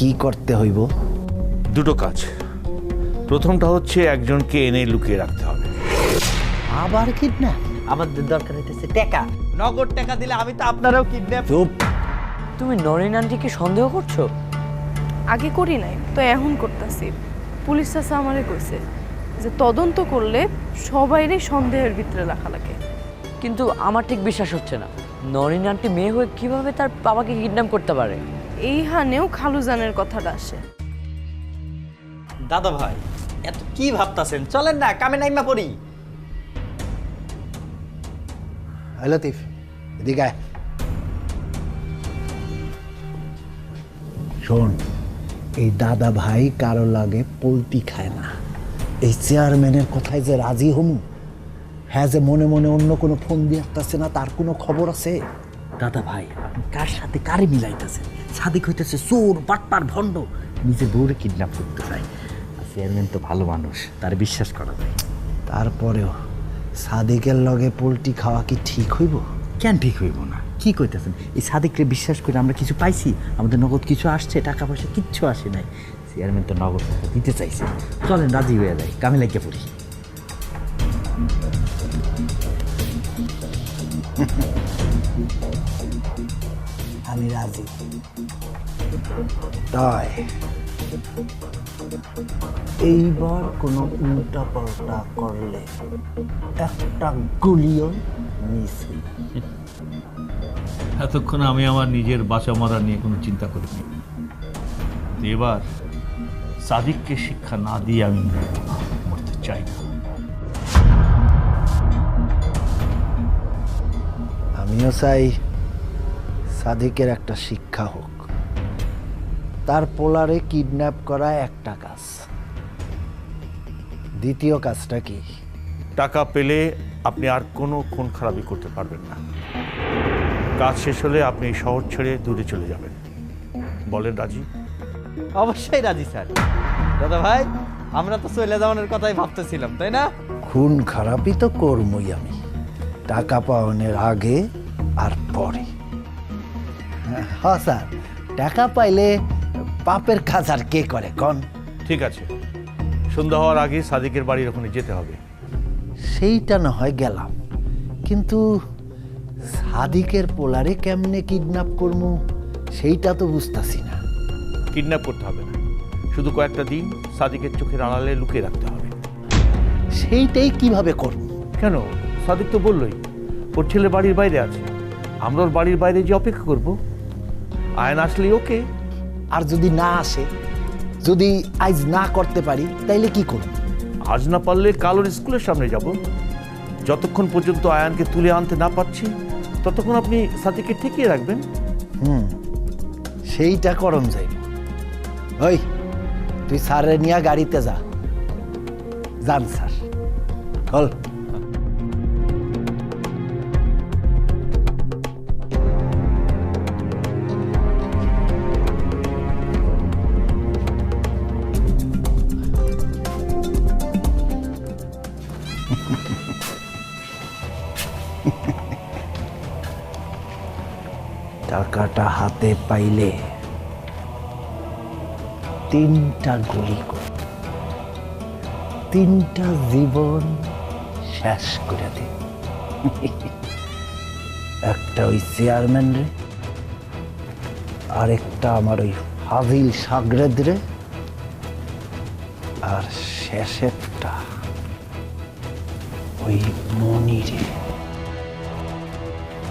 কি করতে হইব? দুটো কাজ। প্রথমটা হচ্ছে একজনকে এনে লুকিয়ে রাখতে হবে। আবার কিডন্যাপ? আমাদের দরকার হইতেছে টাকা। নগদ টাকা দিলে আমি তো আপনারাও কিডন্যাপ। চুপ। তুমি নরেন আন্টিকে সন্দেহ করছ? আগে করি নাই তো এখন করতেছি। পুলিশ চাষা আমারে কইছে যে তদন্ত করলে সবাইরে সন্দেহের ভিতরে রাখা লাগে। কিন্তু আমার ঠিক বিশ্বাস হচ্ছে না। নরেন আন্টি মেয়ে হয়ে কীভাবে তার বাবাকে কিডন্যাপ করতে পারে? এই হানেও খালুজানের কথাটা আসে। দাদা ভাই এত কি ভাবতাছেন? চলেন না কামে নাইমা পড়ি। লতিফ এদিকে আয়। শোন এই দাদা ভাই কারও লাগে পোলট্রি খায় না। এই চেয়ারম্যানের কথায় যে রাজি হমু হ্যাঁ যে মনে মনে অন্য কোনো ফোন দিয়ে আসতেছে না তার কোনো খবর আছে? দাদা ভাই আপনি কার সাথে কারে মিলাইতেছেন? সাদিক হইতেছে চোর বাটপার ভণ্ড। নিজে বউরে কিডন্যাপ করতে চায় চেয়ারম্যান তো ভালো মানুষ তার বিশ্বাস করা যায়। তারপরেও সাদিকের লগে পোলট্রি খাওয়া কি ঠিক হইব? কেন ঠিক হইব না? কি কইতেছেন? এই সাদিককে বিশ্বাস করে আমরা কিছু পাইছি? আমাদের নগদ কিছু আসছে টাকা পয়সা কিচ্ছু আসে নাই। চেয়ারম্যান তো নগদ টাকা দিতে চাইছে। চলেন রাজি হয়ে যায় কামে লাগিয়ে পড়ি। আমি রাজি। তাই এইবার কোনো উল্টা পাল্টা করলে একটা গুলিও মিস এতক্ষণ আমি আমার নিজের বাঁচা মারা নিয়ে কোনো চিন্তা করিনি। এবার সাদিককে শিক্ষা না দিয়ে আমি মরতে চাই না। আমিও চাই সাদিকের একটা শিক্ষা হোক। তার পোলারে কিডন্যাপ করা একটা কাজ। দ্বিতীয় কাজটা কি? টাকা পেলে আপনি আর কোনো খুন খারাপি করতে পারবেন না। কাজ শেষ হলে আপনি শহর ছেড়ে দূরে চলে যাবেন। বলেন রাজি? অবশ্যই রাজি স্যার। দাদা ভাই আমরা তো চলে যাওয়ানোর কথাই ভাবতেছিলাম তাই না? খুন খারাপই তো করবই আমি। টাকা পাওয়ানোর আগে আর পরে। হ্যাঁ স্যার। টাকা পাইলে পাপের কাজ আর কে করে কন? ঠিক আছে। সন্ধ্যা হওয়ার আগে সাদিকের বাড়ির ওখানে যেতে হবে। সেইটা না হয় গেলাম। কিন্তু সাদিকের পোলারে কেমনে কিডন্যাপ করব সেইটা তো বুঝতাছি না। কিডন্যাপ করতে হবে না। শুধু কয়েকটা দিন সাদিকের চোখের আড়ালে লুকিয়ে রাখতে হবে। সেইটাই কীভাবে করব কেন? সাদিক তো বললোই ওর ছেলে বাড়ির বাইরে আছে। আমরা ওর বাড়ির বাইরে যে অপেক্ষা করব? আয়ন আসলেই ওকে? আর যদি না আসে যদি আজ না করতে পারি তাইলে কি করব? আজ না পারলে কাল ওর স্কুলের সামনে যাব। যতক্ষণ পর্যন্ত আয়ানকে তুলে আনতে না পারছি ততক্ষণ আপনি সাথীকে ঠেকিয়ে রাখবেন। হুম সেইটা করম যাইব ওই তুই স্যারের নিয়ে গাড়িতে যা। যান স্যার। চল। টাকাটা হাতে পাইলে তিনটা গুলি তিনটা জীবন শেষ করে দিন একটা ওই চেয়ারম্যান রে, আরেকটা আমার ওই হাবিল সাগরেদ রে, আর শেষেরটা ওই মনিরে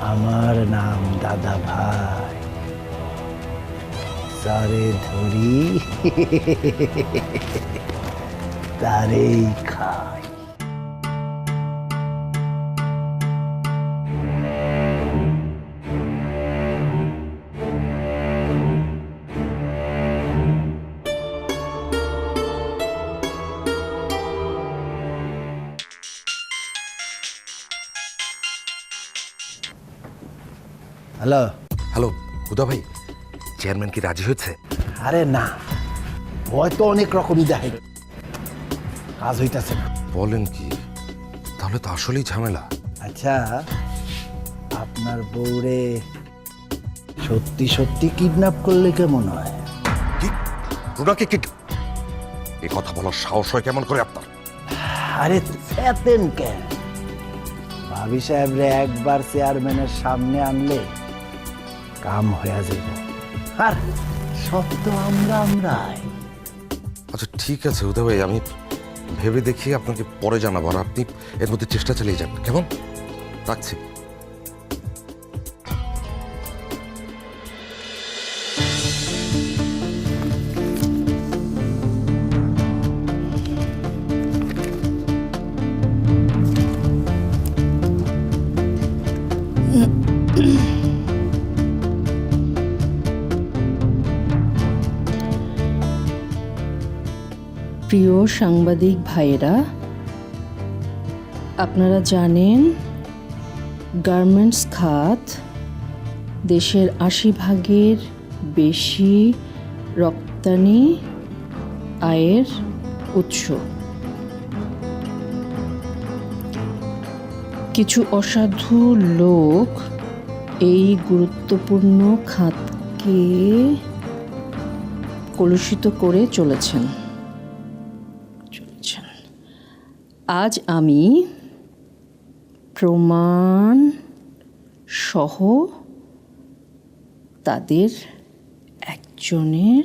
আমার নাম দাদা ভাই। সারে ধরি তারেই খাই। হুদা ভাই চেয়ারম্যান কি রাজি হয়েছে? আরে না ভয় তো অনেক রকমই দেখে। কাজ হইতাছে না। বলেন কি তাহলে তো আসলেই ঝামেলা। আচ্ছা আপনার বউরে সত্যি সত্যি কিডন্যাপ করলে কেমন হয়? কি? রুনাকে কি এ কথা বলার সাহস হয় কেমন করে আপনার? আরে চেতেন কেন? ভাবি সাহেবরে একবার চেয়ারম্যানের সামনে আনলে কাম হয়ে যাব আর সব তো আমরা আমরাই। আচ্ছা ঠিক আছে, উদয় ভাই, আমি ভেবে দেখি আপনাকে পরে জানাব, আর আপনি এর মধ্যে চেষ্টা চালিয়ে যান। কেমন? রাখছি। সাংবাদিক ভাইয়েরা, আপনারা জানেন, গার্মেন্টস খাত দেশের আশি ভাগের বেশি রপ্তানি আয়ের উৎস। কিছু অসাধু লোক এই গুরুত্বপূর্ণ খাতকে কলুষিত করে চলেছেন। আজ আমি প্রমাণ সহ তাদের একজনের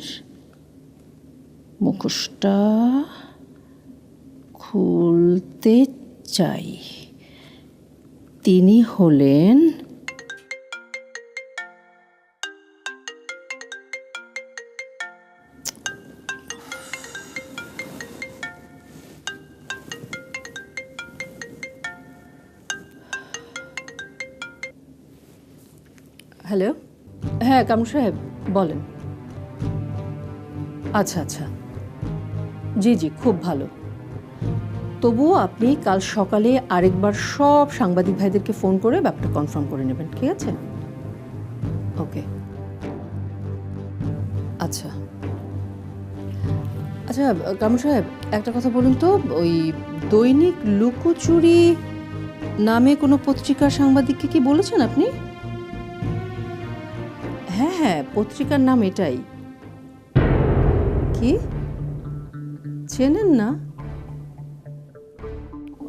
মুখোশটা খুলতে চাই। তিনি হলেন হ্যাঁ কামরু সাহেব, বলেন। আচ্ছা আচ্ছা। জি জি, খুব ভালো। তবুও আপনি কাল সকালে আরেকবার সব সাংবাদিক ভাইদেরকে ফোন করে ব্যাপারটা কনফার্ম করে নেবেন, ঠিক আছে? ওকে। আচ্ছা। আচ্ছা কামরু সাহেব, একটা কথা বলুন তো, ওই দৈনিক লুকোচুরি নামে কোনো পত্রিকার সাংবাদিককে কি বলেছেন আপনি? পত্রিকার নাম এটাই। কি? চেনেন না?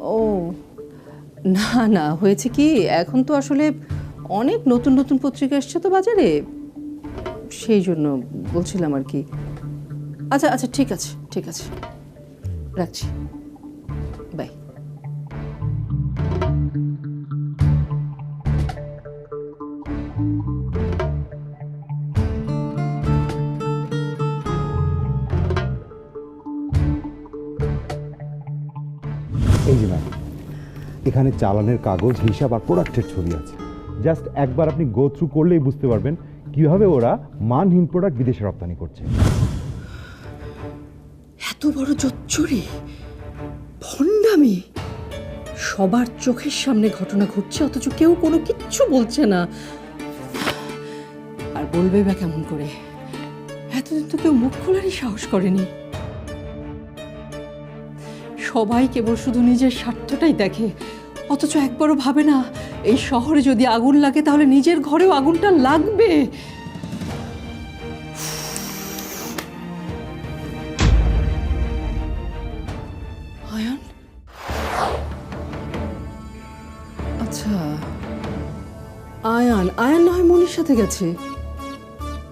ও, না না, হয়েছে কি, এখন তো আসলে অনেক নতুন নতুন পত্রিকা এসছে তো বাজারে। সেই জন্য বলছিলাম আর কি। আচ্ছা আচ্ছা ঠিক আছে ঠিক আছে। রাখছি। এখানে চালানের কাগজ, হিসাব আর প্রোডাক্টের ছবি আছে। জাস্ট একবার আপনি গো থ্রু করলেই বুঝতে পারবেন কীভাবে ওরা মানহীন প্রোডাক্ট বিদেশে রপ্তানি করছে। এত বড় জোচ্চুরি, ভণ্ডামি। সবার চোখের সামনে ঘটনা ঘটছে, অথচ কেউ কোনো কিচ্ছু বলছে না। আর বলবে বা কেমন করে? এতদিন তো কেউ মুখ খোলারই সাহস করেনি। সবাই কেবল শুধু নিজের স্বার্থটাই দেখে অথচ একবারও ভাবে না, এই শহরে যদি আগুন লাগে তাহলে নিজের ঘরেও আগুনটা লাগবে। আয়ান? আচ্ছা আয়ান আয়ান না হয় মনির সাথে গেছে।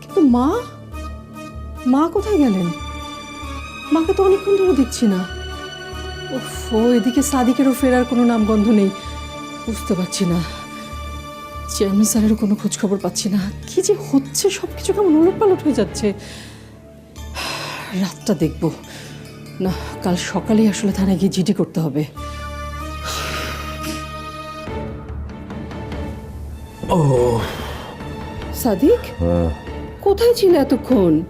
কিন্তু মা? মা কোথায় গেলেন? মাকে তো অনেকক্ষণ ধরে দেখছি না। ও এদিকে সাদিকেরও ফেরার কোনো নামগন্ধ নেই। বুঝতে পারছি না। চেয়ারম্যান স্যারেরও কোনো খোঁজ খবর পাচ্ছি না। কি যে হচ্ছে সব কিছু কেমন উলটপালট হয়ে যাচ্ছে। রাতটা দেখব। না কাল সকালেই আসলে থানায় গিয়ে জিডি করতে হবে। ও। সাদিক? হ্যাঁ। কোথায় ছিল এতক্ষণ?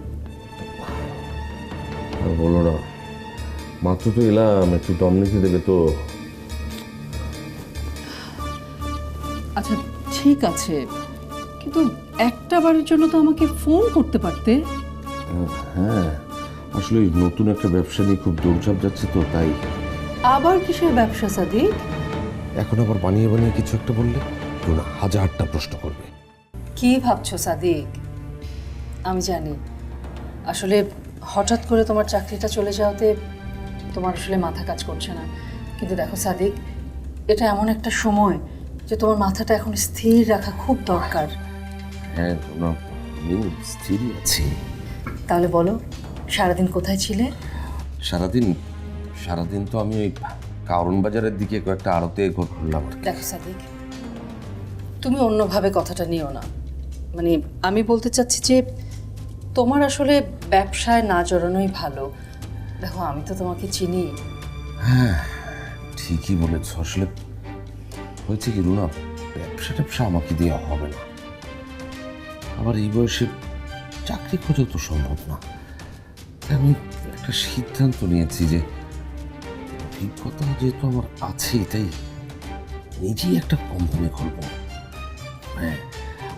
বলো না। মাত্র তো এলাম একটু দম নিতে দেবে তো। আচ্ছা ঠিক আছে। কিন্তু একটা বারের জন্য তো আমাকে ফোন করতে পারতে। হ্যাঁ আসলে ওই নতুন একটা ব্যবসা নিয়ে খুব দৌড়ঝাপ যাচ্ছে তো তাই। আবার কিসের ব্যবসা সাদিক? এখন আবার বানিয়ে বানিয়ে কিছু একটা বললে রুনা হাজারটা প্রশ্ন করবে। কি ভাবছ সাদিক? আমি জানি। আসলে হঠাৎ করে তোমার চাকরিটা চলে যাওয়াতে তোমার আসলে মাথা কাজ করছে না। কিন্তু দেখো সাদিক এটা এমন একটা সময় যে তোমার মাথাটা এখন স্থির রাখা খুব দরকার। হ্যাঁ রুনা আছি। তাহলে বলো সারাদিন কোথায় ছিলে? সারাদিন সারাদিন তো আমি ওই কারণ বাজারের দিকে কয়েকটা আড়তে ঘর খুললাম আর কি। দেখো সাদিক তুমি অন্যভাবে কথাটা নিও না। মানে আমি বলতে চাচ্ছি যে তোমার আসলে ব্যবসায় না জড়ানোই ভালো। দেখো আমি তো তোমাকে চিনি। হ্যাঁ ঠিকই বলেছ। আসলে হয়েছে কি রুনা ব্যবসা ট্যাবসা আমাকে দেওয়া হবে না। আবার এই বয়সে চাকরি খোঁজা তো সম্ভব না। তাই আমি একটা সিদ্ধান্ত নিয়েছি যে অভিজ্ঞতা যেহেতু আমার আছে তাই নিজেই একটা কোম্পানি খুলব। হ্যাঁ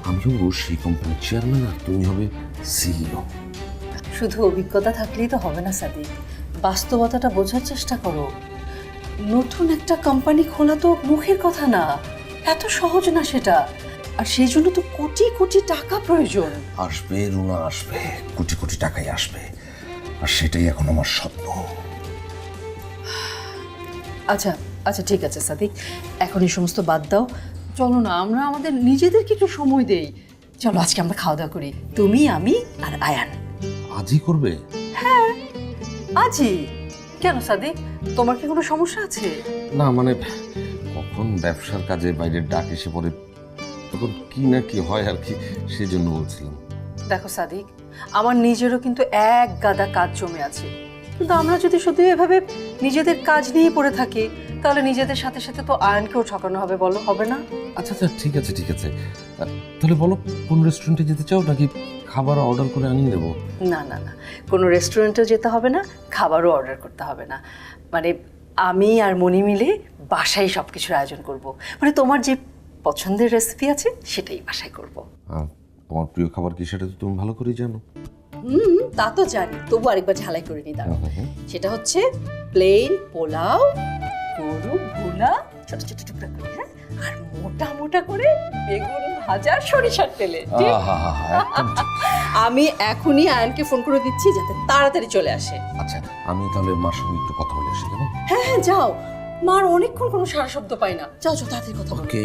আমিও সেই কোম্পানির চেয়ারম্যান আর তুমি হবে সিইও শুধু অভিজ্ঞতা থাকলেই তো হবে না সাদিক। বাস্তবতাটা বোঝার চেষ্টা করো। নতুন একটা কোম্পানি খোলা তো মুখের কথা না। এত সহজ না সেটা। আর সেই জন্য তো কোটি কোটি টাকা প্রয়োজন। আসবে রুনা আসবে কোটি কোটি টাকাই আসবে। আর সেটাই এখন আমার স্বপ্ন। আচ্ছা আচ্ছা ঠিক আছে সাদিক। এখন এই সমস্ত বাদ দাও। চলো না আমরা আমাদের নিজেদেরকে একটু সময় দেই। চলো আজকে আমরা খাওয়া দাওয়া করি। তুমি আমি আর আয়ান। আজই করবে? আজই? কেন সাদিক তোমার কি কোনো সমস্যা আছে? না মানে কখন ব্যবসার কাজে বাইরের ডাক এসে পড়ে তখন কি না কি হয় আর কি সেজন্য বলছিলাম। দেখো সাদিক আমার নিজেরও কিন্তু এক গাদা কাজ জমে আছে। কিন্তু আমরা যদি শুধু এভাবে নিজেদের কাজ নিয়ে পড়ে থাকি তাহলে নিজেদের সাথে সাথে তো আয়নকেও ঠকানো হবে বলো হবে না? আচ্ছা আচ্ছা ঠিক আছে ঠিক আছে। তাহলে বলো কোন রেস্টুরেন্টে যেতে চাও নাকি খাবার অর্ডার করে আনিয়ে দেবো। না না না। কোনো রেস্টুরেন্টেও যেতে হবে না খাবারও অর্ডার করতে হবে না। মানে আমি আর মনি মিলে বাসায় সব কিছুর আয়োজন করব। মানে তোমার যে পছন্দের রেসিপি আছে সেটাই বাসায় করব। তোমার প্রিয় খাবার কি সেটা তো তুমি ভালো করেই জানো। হুম তা তো জানি। তবু আরেকবার ঝালাই করে নি দাঁড়াও। সেটা হচ্ছে প্লেন পোলাও গরু ভুনা ছোট ছোট টুকরা করে হ্যাঁ? আর মোটা মোটা করে বেগুন ভাজা সরিষার তেলে। আমি এখনই আয়নকে ফোন করে দিচ্ছি যাতে তাড়াতাড়ি চলে আসে। আচ্ছা আমি তাহলে মার সঙ্গে একটু কথা বলে আসি কেমন? হ্যাঁ হ্যাঁ যাও। মার অনেকক্ষণ কোনো সারা শব্দ পাই না। যাও যাও তাড়াতাড়ি কথা ওকে।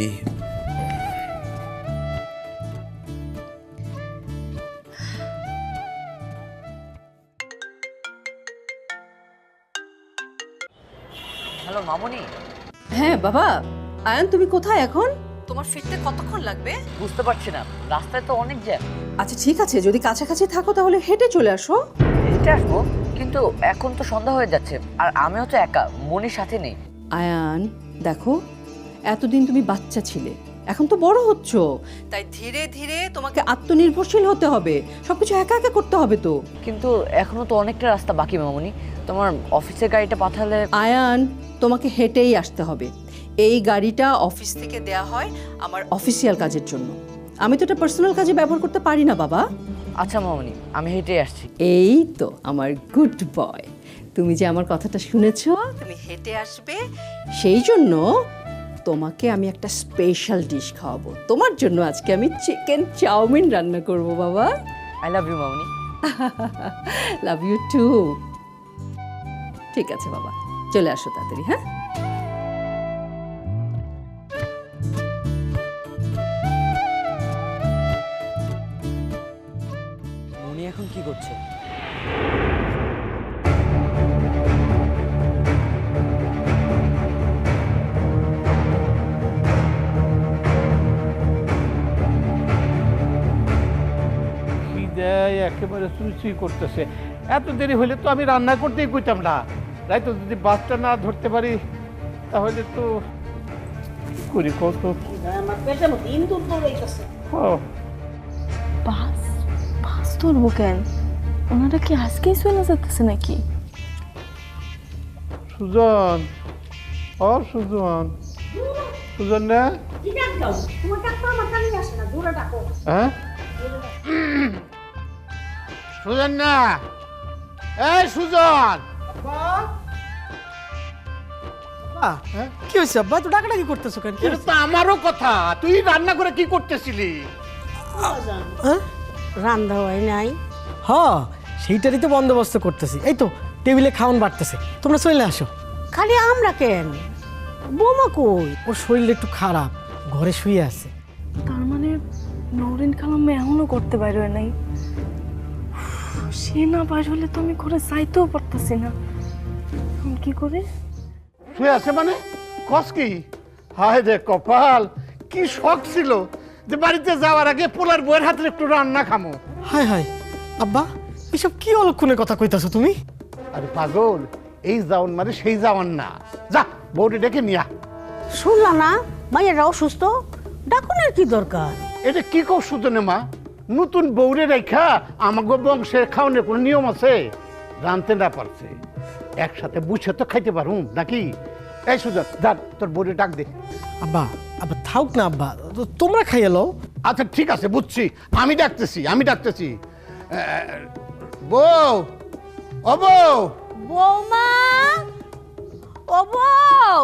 হ্যালো মামুনি। হ্যাঁ বাবা। আয়ন তুমি কোথায় এখন? তোমার ফিরতে কতক্ষণ লাগবে? বুঝতে পারছি না। রাস্তায় তো অনেক জ্যাম। আচ্ছা ঠিক আছে। যদি কাছাকাছি থাকো তাহলে হেঁটে চলে আসো। হেঁটে আসব কিন্তু এখন তো সন্ধ্যা হয়ে যাচ্ছে। আর আমিও তো একা মনির সাথে নেই। আয়ান দেখো এতদিন তুমি বাচ্চা ছিলে। এখন তো বড় হচ্ছ। তাই ধীরে ধীরে তোমাকে আত্মনির্ভরশীল হতে হবে। সবকিছু একা একা করতে হবে তো। কিন্তু এখনও তো অনেকটা রাস্তা বাকি মামনি। তোমার অফিসের গাড়িটা পাঠালে আয়ান তোমাকে হেঁটেই আসতে হবে। এই গাড়িটা অফিস থেকে দেয়া হয় আমার অফিসিয়াল কাজের জন্য। আমি তো এটা পার্সোনাল কাজে ব্যবহার করতে পারি না বাবা। আচ্ছা মামুনি আমি হেঁটে আসছি। এই তো আমার গুড বয় তুমি যে আমার কথাটা শুনেছ তুমি হেঁটে আসবে সেই জন্য তোমাকে আমি একটা স্পেশাল ডিশ খাওয়াবো। তোমার জন্য আজকে আমি চিকেন চাউমিন রান্না করব বাবা। I love you Mamuni. Love you too ঠিক আছে বাবা। চলে আসো তাড়াতাড়ি হ্যাঁ? চুই করতেছে। এত দেরি হলে তো আমি রান্না করতেই কইতাম না। তাই তো যদি বাসটা না ধরতে পারি তাহলে তো কি করি কত ও, বাস বাস ধরবো কেন? ওনারা কি আজকেই চলে যেতেছে নাকি? সুজন ও সুজন। সুজন না? হ্যাঁ? সুজন না। এই সুজন। কি হয়েছে আব্বা? তো ডাকাটা কি করতেছো কেন? এটা তো আমারও কথা। তুই রান্না করে কি করতেছিলি? রান্না হয় নাই। হ সেইটারই তো বন্দোবস্ত করতেছি। এই তো টেবিলে খাওয়ান বাড়তেছে। তোমরা চলে আসো। খালি আমরা কেন? বোমা কই? ওর শরীর একটু খারাপ ঘরে শুয়ে আছে। তার মানে নরেন কালাম এখনও করতে বাইর হয় নাই? সে না বাইর হলে তো আমি ঘরে যাইতেও পারতাছি না। এখন কি করে? শুয়ে আছে মানে? কস কি? হায় রে কপাল কি শখ ছিল যে বাড়িতে যাওয়ার আগে পোলার বইয়ের হাতে একটু রান্না খামো। হায় হায় আব্বা এসব কি অলক্ষণের কথা কইতাছো তুমি? আরে পাগল এই যাওন মানে সেই যাওয়ান না। যা বউটি ডেকে নিয়া শুনলা না মাইয়ারা অসুস্থ? ডাকুনের কি দরকার? এটা কি কৌ সুদনে মা? নতুন বউরে রেখা আমাকে বংশের খাওয়ানোর কোনো নিয়ম আছে? রানতে না পারছে। একসাথে বুঝে তো খাইতে পারুম নাকি? এই সুজন দাঁড় তোর বউরে ডাক দে। আব্বা আব্বা থাক না আব্বা। তোমরা খাইয়ে লও। আচ্ছা ঠিক আছে বুঝছি। আমি ডাকতেছি আমি ডাকতেছি। বউ ও বউ। বৌমা ও বউ।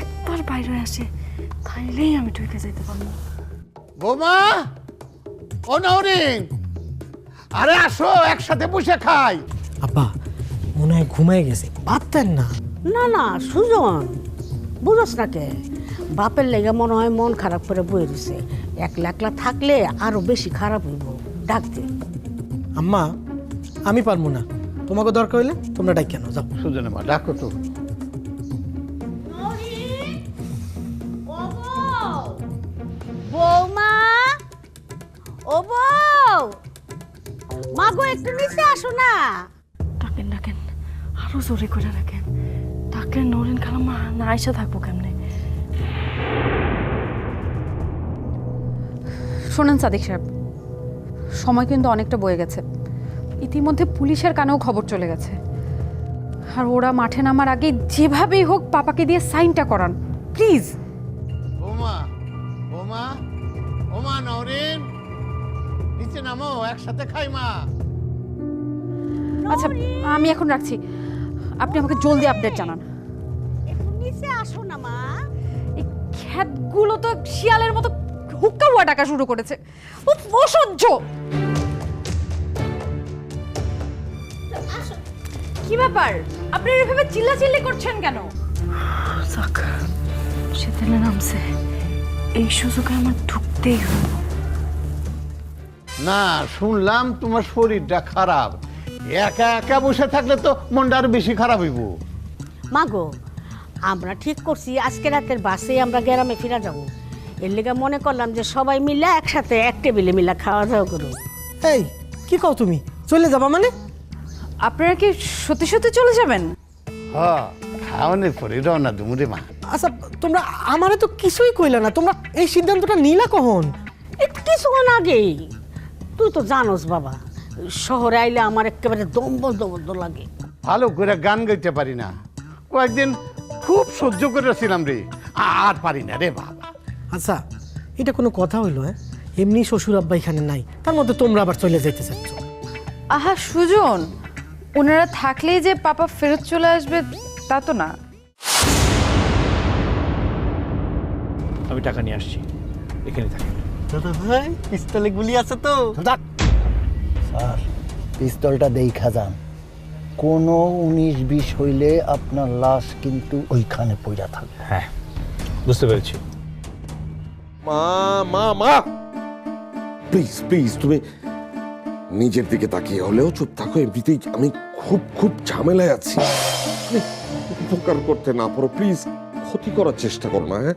একবার বাইরে আসে তাইলেই আমি ঢুকে যাইতে পারব। বৌমা ও নরিন আরে আসো একসাথে বসে খাই। আব্বা মনে হয় ঘুমায় গেছে। পারতেন না। না না সুজন বুঝোস না কে? বাপের লেগে মনে হয় মন খারাপ করে বয়ে দিছে। একলা একলা থাকলে আরও বেশি খারাপ হইব। ডাকতে আম্মা আমি পারব না। তোমাকে দরকার হইলে তোমরা ডাক কেন যাও। সুজনে মা ডাকো তো। মা গো একটু নিচে আসো না। ডাকেন ডাকেন। আরও জোরে করে রাখেন ডাকেন নরেন খালাম্মা না আইসা থাকব কেমনে? শোনেন সাদিক সাহেব সময় কিন্তু অনেকটা বয়ে গেছে। ইতিমধ্যে পুলিশের কানেও খবর চলে গেছে। আর ওরা মাঠে নামার আগে যেভাবেই হোক পাপাকে দিয়ে সাইনটা করান প্লিজ। ওমা ওমা ওমা নরেন নিচে নামো একসাথে খাই মা আচ্ছা আমি এখন রাখছি। আপনি আমাকে জলদি আপডেট জানান। নিচে আসো না মা। এই খ্যাতগুলো তো শিয়ালের মতো হুক্কা হুয়া ডাকা শুরু করেছে। উফ, অসহ্য! কি ব্যাপার? আপনি এভাবে চিল্লাচিল্লি করছেন কেন? যাক সে তেলে নামছে। এই সুযোগে আমার ঢুকতেই হবে। না শুনলাম তোমার শরীরটা খারাপ। একা একা বসে থাকলে তো মনটা আরও বেশি খারাপ হইব। মা গো আমরা ঠিক করছি আজকে রাতের বাসে আমরা গ্রামে ফিরা যাব। এর লেগে মনে করলাম যে সবাই মিলে একসাথে এক টেবিলে মিলে খাওয়া দাওয়া করুন এই কি কও তুমি? চলে যাবা মানে? আপনারা কি সত্যি সত্যি চলে যাবেন? হ্যাঁ খাওয়ানোর পরে রওনা দুমুরে মা। আচ্ছা তোমরা আমারে তো কিছুই কইলা না তোমরা এই সিদ্ধান্তটা নিলা কখন? একটু কিছুক্ষণ আগেই। তুই তো জানোস বাবা। শহরে আইলে আমার একেবারে দম্বল দম্বল লাগে। ভালো করে গান গাইতে পারি না। কয়েকদিন খুব সহ্য করেছিলাম রে। আর পারি না রে বাবা। আচ্ছা এটা কোনো কথা হইল হ্যাঁ? এমনি শ্বশুর আব্বা এখানে নাই তার মধ্যে তোমরা আবার চলে যাইতে চাচ্ছ। আহা সুজন ওনারা থাকলেই যে পাপা ফেরত চলে আসবে তা তো না। আমি টাকা নিয়ে আসছি। এখানে থাকেন। দাদা ভাই পিস্তলে গুলি আছে তো। স্যার পিস্তলটা দেখা যান। কোনো উনিশ বিশ হইলে আপনার লাশ কিন্তু ওইখানে পড়া থাকবে। হ্যাঁ বুঝতে পেরেছি। মা মা মা! প্লিজ প্লিজ তুমি নিজের দিকে তাকিয়ে হলেও চুপ থাকো। এমনিতেই আমি খুব খুব ঝামেলায় আছি। উপকার করতে না পারো। প্লিজ ক্ষতি করার চেষ্টা করো না হ্যাঁ?